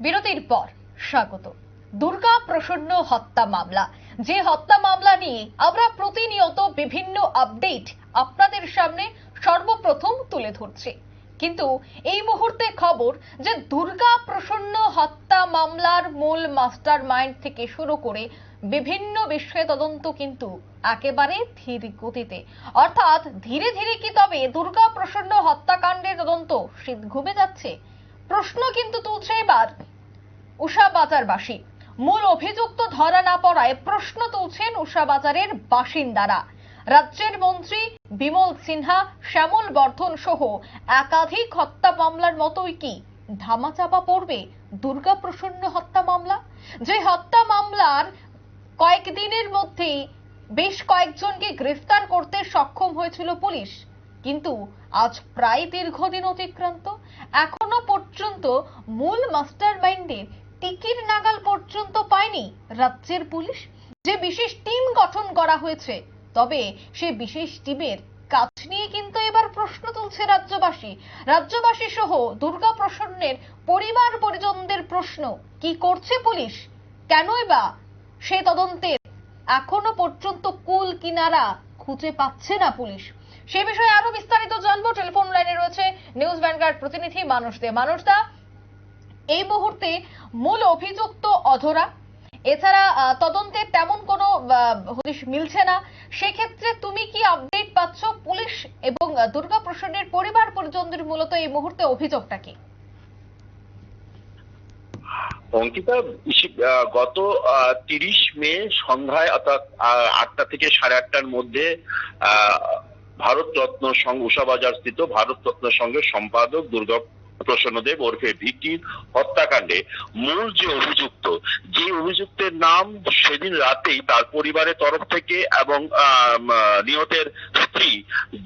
বিরতির পর স্বাগত। দুর্গা প্রসন্ন হত্যা মামলা। যে হত্যা মামলা নিয়ে আমরা প্রতিনিয়ত বিভিন্ন আপডেট আপনাদের সামনে সর্বপ্রথম তুলে ধরছি। কিন্তু এই মুহূর্তে খবর যে দুর্গা প্রসন্ন হত্যা মামলার মূল মাস্টার মাইন্ড থেকে শুরু করে বিভিন্ন বিষয়ে তদন্ত কিন্তু একেবারে ধীর গতিতে। অর্থাৎ ধীরে ধীরে কি তবে দুর্গা প্রসন্ন হত্যাকাণ্ডের তদন্ত শীত ঘুমে যাচ্ছে? প্রশ্ন কিন্তু তুলছে এবার বাজারবাসী। মূল অভিযুক্ত ধরা না পড়ায় প্রশ্ন তুলছেন বাজারের বাসিন্দারা। রাজ্যের মন্ত্রী বিমল সিনহা, শ্যামল বর্ধন সহ একাধিক হত্যা মামলার মতোই কি ধামাচাপা পড়বে দুর্গা প্রসন্ন হত্যা মামলা? যে হত্যা মামলার কয়েকদিনের মধ্যেই বেশ কয়েকজনকে গ্রেফতার করতে সক্ষম হয়েছিল পুলিশ। কিন্তু আজ প্রায় দীর্ঘদিন অতিক্রান্ত। এখনও পর্যন্ত মূল মাস্টার মাইন্ডের টিকির নাগাল পর্যন্ত পায়নি রাজ্যের পুলিশ। যে বিশেষ টিম গঠন করা হয়েছে, তবে সে বিশেষ টিমের কাজ নিয়ে কিন্তু এবার প্রশ্ন তুলছে রাজ্যবাসী। রাজ্যবাসী সহ দুর্গা প্রসন্নের পরিবার পরিজনদের প্রশ্ন, কি করছে পুলিশ? কেনই বা সে তদন্তের এখনও পর্যন্ত কুল কিনারা খুঁজে পাচ্ছে না পুলিশ। সে বিষয়ে আরও বিস্তারিত জানব। টেলিফোন লাইনে রয়েছে নিউজ ভ্যানগার্ড প্রতিনিধি মানুষ দে। মানুষ দা এই মুহূর্তে মূল অভিযুক্ত অধরা। এছাড়া তদন্তে তেমন কোনো হদিশ মিলছে না। সেক্ষেত্রে তুমি কি আপডেট পাচ্ছ পুলিশ এবং দুর্গা প্রসন্নের পরিবার পরিজনদের মূলত এই মুহূর্তে অভিযোগটা কি? অঙ্কিতা গত তিরিশ মে সন্ধ্যায় অর্থাৎ আটটা থেকে সাড়ে আটটার মধ্যে ভারত রত্ন সংঘ উষাবাজার স্থিত ভারত রত্ন সংঘের সম্পাদক দুর্গা প্রসন্নদেব ওরফে ভিকির হত্যাকাণ্ডে মূল যে অভিযুক্ত, যে অভিযুক্তের নাম সেদিন রাতেই তার পরিবারের তরফ থেকে এবং নিহতের স্ত্রী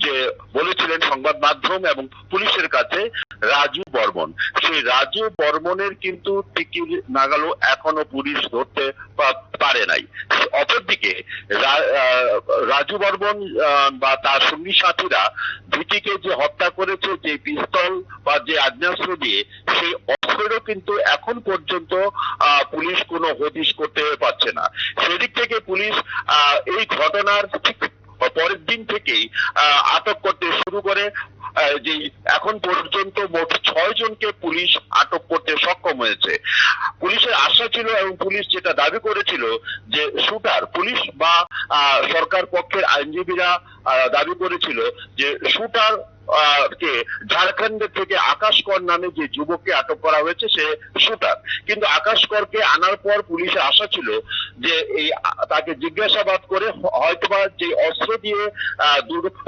যে বলেছিলেন সংবাদ মাধ্যম এবং পুলিশের কাছে, রাজু বর্মন। সেই রাজু বর্মনের কিন্তু টিকির নাগালো এখনও পুলিশ ধরতে পারে নাই। অপরদিকে রাজু বর্মন বা তার সঙ্গী সাথীরা ভিটিকে যে হত্যা করেছে, যে পিস্তল বা যে আগ্নেয়াস্ত্র দিয়ে সেই অস্ত্রেরও কিন্তু এখন পর্যন্ত পুলিশ কোনো হদিশ করতে পারছে না। সেদিক থেকে পুলিশ এই ঘটনার ঠিক পরের দিন থেকেই আটক করতে শুরু করে যে এখন পর্যন্ত মোট ছয় জনকে পুলিশ আটক করতে সক্ষম হয়েছে। পুলিশের আশা ছিল এবং পুলিশ যেটা দাবি করেছিল যে শুটার, পুলিশ বা সরকার পক্ষের আইনজীবীরা দাবি করেছিল যে শুটার কে? ঝাড়খণ্ডের থেকে আকাশ কর নামে যে যুবককে আটক করা হয়েছে, সে শুটার। কিন্তু আকাশ করকে আনার পর পুলিশে আশা ছিল যে এই, তাকে জিজ্ঞাসাবাদ করে হয়তোবা যে অস্ত্র দিয়ে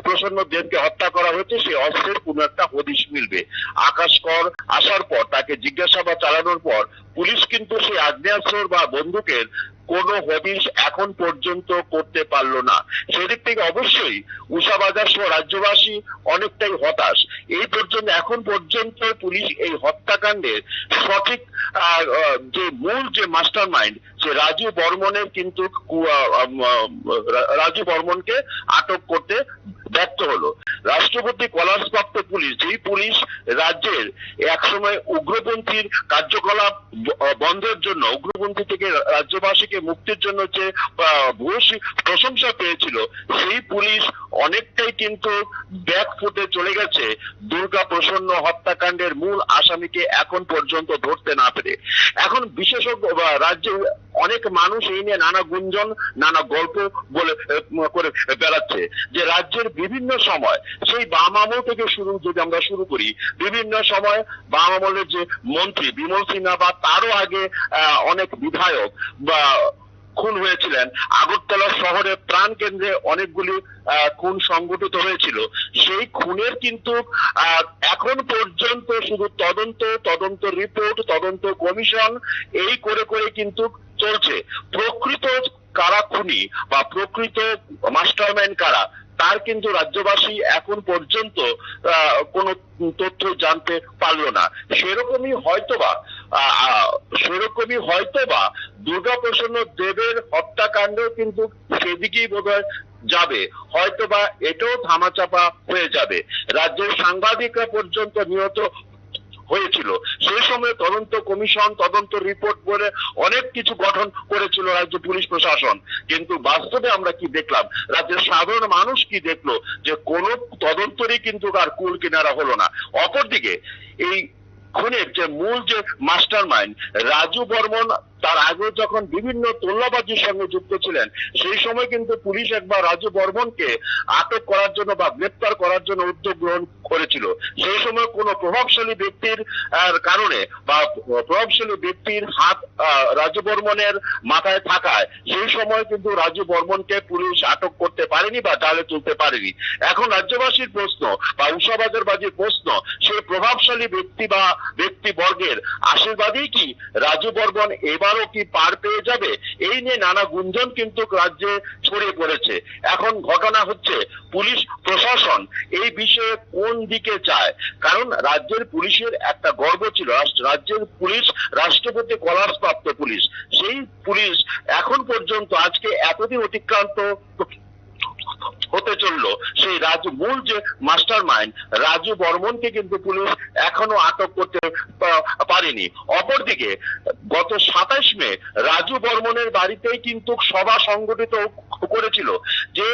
প্রসন্ন দেবকে হত্যা করা হয়েছে সেই অস্ত্রের কোনো একটা হদিশ মিলবে। আকাশ কর আসার পর তাকে জিজ্ঞাসাবাদ চালানোর পর পুলিশ কিন্তু সেই আগ্নেয়াস্ত্র বা বন্দুকের কোনো হদিশ এখন পর্যন্ত করতে পারল না। সেদিক থেকে অবশ্যই উষাবাজার সহ রাজ্যবাসী অনেকটাই হতাশ। এই পর্যন্ত, এখন পর্যন্ত পুলিশ এই হত্যাকাণ্ডের সঠিক যে মূল যে মাস্টার মাইন্ড সে রাজু বর্মনের কিন্তু রাজু বর্মনকে আটক করতে ব্যর্থ হলো। রাষ্ট্রপতি কলার্সপ্রাপ্ত পুলিশ, যেই পুলিশ রাজ্যের একসময় উগ্রপন্থীর কার্যকলাপ বন্ধের জন্য, উগ্রপন্থী থেকে রাজ্যবাসীকে মুক্তির জন্য যে ভূয়সী প্রশংসা পেয়েছিল, সেই পুলিশ অনেকটাই কিন্তু ব্যাক ফুটে চলে গেছে। দুর্গা প্রসন্ন হত্যাকাণ্ডের মূল আসামিকে এখন পর্যন্ত ধরতে না পেরে। এখন বিশেষজ্ঞ, বা রাজ্যে অনেক মানুষ এই নিয়ে নানা গুঞ্জন, নানা গল্প বলে করে বেড়াচ্ছে যে রাজ্যের বিভিন্ন সময়, সেই বাম আমল থেকে শুরু যদি আমরা শুরু করি, বিভিন্ন সময় বাম আমলের যে মন্ত্রী, বিমল সিনহা বা তারও আগে অনেক বিধায়ক বা খুন হয়েছিলেন। আগরতলা শহরে প্রাণ কেন্দ্রে অনেকগুলি খুন সংগঠিত হয়েছিল। সেই খুনের কিন্তু এখন পর্যন্ত শুধু তদন্ত তদন্ত রিপোর্ট, তদন্ত কমিশন, এই করে করে কিন্তু চলছে। প্রকৃত কারা খুনি বা প্রকৃত মাস্টারমাইন্ড কারা? তার কিন্তু রাজ্যবাসী এখন পর্যন্ত কোনো তথ্য জানতে পারল না। সেরকমই হয়তোবা সেরকমই হয়তোবা দুর্গাপ্রসন্ন দেবের হত্যাকাণ্ড কিন্তু সেদিকেই বোধহয় যাবে। হয়তোবা এটাও থামাচাপা হয়ে যাবে। রাজ্যের সাংবাদিকরা পর্যন্ত নিহত হয়েছিল। সেই সময়ে তদন্ত কমিশন, তদন্ত রিপোর্ট বলে অনেক কিছু গঠন করেছিল রাজ্য পুলিশ প্রশাসন। কিন্তু বাস্তবে আমরা কি দেখলাম? রাজ্যের সাধারণ মানুষ কি দেখল? যে কোন তদন্তরই কিন্তু আর কুল কিনারা হলো না। অপরদিকে, এই খুনের যে মূল যে মাস্টার মাইন্ড রাজু বর্মন তার আগে যখন বিভিন্ন তোল্লাবাজির সঙ্গে যুক্ত ছিলেন, সেই সময় কিন্তু পুলিশ একবার রাজু বর্মনকে আটক করার জন্য বা গ্রেপ্তার করার জন্য উদ্যোগ গ্রহণ করেছিল। সেই সময় কোন প্রভাবশালী ব্যক্তির কারণে বা প্রভাবশালী ব্যক্তির হাত রাজু বর্মনের মাথায় থাকায় সেই সময় কিন্তু রাজু বর্মনকে পুলিশ আটক করতে পারেনি বা জালে তুলতে পারেনি। এখন রাজ্যবাসীর প্রশ্ন বা উষাবাজারবাজির প্রশ্ন, সেই প্রভাবশালী ব্যক্তি বা ব্যক্তি বর্গের আশীর্বাদেই কি রাজু বর্মন এবারও কি পার পেয়ে যাবে? এই নিয়ে নানা গুঞ্জন কিন্তু রাজ্যে ছড়িয়ে পড়েছে। এখন ঘটনা হচ্ছে পুলিশ প্রশাসন এই বিষয়ে কোন দিকে চায়? কারণ রাজ্যের পুলিশের একটা গর্ব ছিল। রাজ্যের পুলিশ রাষ্ট্রপতি কলার্স প্রাপ্ত পুলিশ। সেই পুলিশ এখন পর্যন্ত আজকে এতদিন অতিক্রান্ত হতে চলল। সেই রাজু মূল যে মাস্টার মাইন্ড রাজু বর্মনকে কিন্তু পুলিশ এখনও আটক করতে পারেনি। অপরদিকে, গত সাতাশ মে রাজু বর্মনের বাড়িতেই কিন্তু সভা সংগঠিত করেছিল যে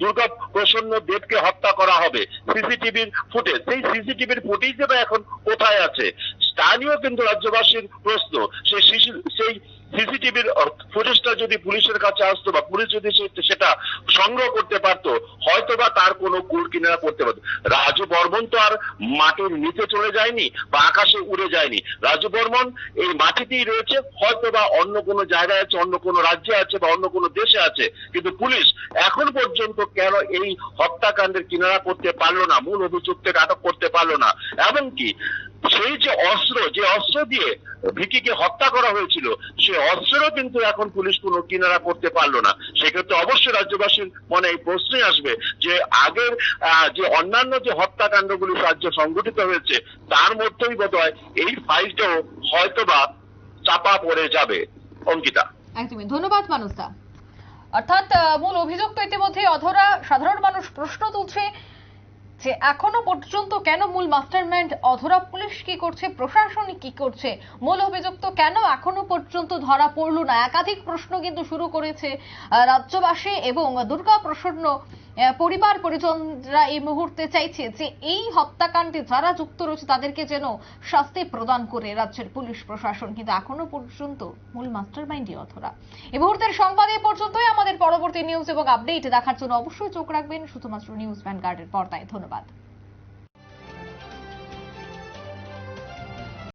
দুর্গা প্রসন্ন দেবকে হত্যা করা হবে। সিসিটিভির ফুটেজ, সেই সিসিটিভির ফুটেজ এখন কোথায় আছে? তা নিয়েও কিন্তু রাজ্যবাসীর প্রশ্ন, সেই সেই সিসিটিভির ফুটেজটা যদি পুলিশের কাছে আসতো বা পুলিশ যদি সেটা সংগ্রহ করতে পারতো হয়তো বা তার কোনো কুল কিনারা করতে পারতো। রাজু বর্মন তো আর মাটির নিচে চলে যায়নি বা আকাশে উড়ে যায়নি। রাজু বর্মন, এই মাটিতেই রয়েছে হয়তো বা অন্য কোনো জায়গায় আছে, অন্য কোনো রাজ্যে আছে বা অন্য কোনো দেশে আছে, কিন্তু পুলিশ এখন পর্যন্ত কেন এই হত্যাকাণ্ডের কিনারা করতে পারল না, মূল অভিযুক্তকে আটক করতে পারল না? এমনকি সেই যে অস্ত্র যে অস্ত্র দিয়ে ভিকিকে হত্যা করা হয়েছিল সেই অস্ত্রও কিন্তু এখন পুলিশ কোনো কিনারা করতে পারল না। সেক্ষেত্রে অবশ্যই রাজ্যবাসীর মনে এই প্রশ্নই আসবে যে আগের যে অন্যান্য যে হত্যাকাণ্ডগুলি রাজ্যে সংঘটিত হয়েছে, তার মধ্যেই বোধ হয় এই ফাইলটাও হয়তোবা চাপা পড়ে যাবে। অঙ্কিতা। একদমই। ধন্যবাদ মানুষদা অর্থাৎ মূল অভিযুক্ত ইতিমধ্যে অধরা সাধারণ মানুষ প্রশ্ন তুলছে। যে এখনও পর্যন্ত কেন মূল মাস্টারমাইন্ড অধরা পুলিশ কি করছে প্রশাসন কি করছে, মূল অভিযুক্ত কেন এখনও পর্যন্ত ধরা পড়ল না? একাধিক প্রশ্ন কিন্তু শুরু করেছে রাজ্যবাসী এবং দুর্গা প্রসন্ন পরিবার, পরিজনরা এই মুহূর্তে চাইছে যে এই হত্যাকাণ্ডে যারা যুক্ত রয়েছে তাদেরকে যেন শাস্তি প্রদান করে রাজ্যের পুলিশ প্রশাসন। কিন্তু এখনও পর্যন্ত মূল মাস্টার মাইন্ডই অথরা এই মুহূর্তের সংবাদ এ পর্যন্তই। আমাদের পরবর্তী নিউজ এবং আপডেট দেখার জন্য অবশ্যই চোখ রাখবেন। শুধুমাত্র নিউজ ভ্যানগার্ডের পর্দায়। ধন্যবাদ।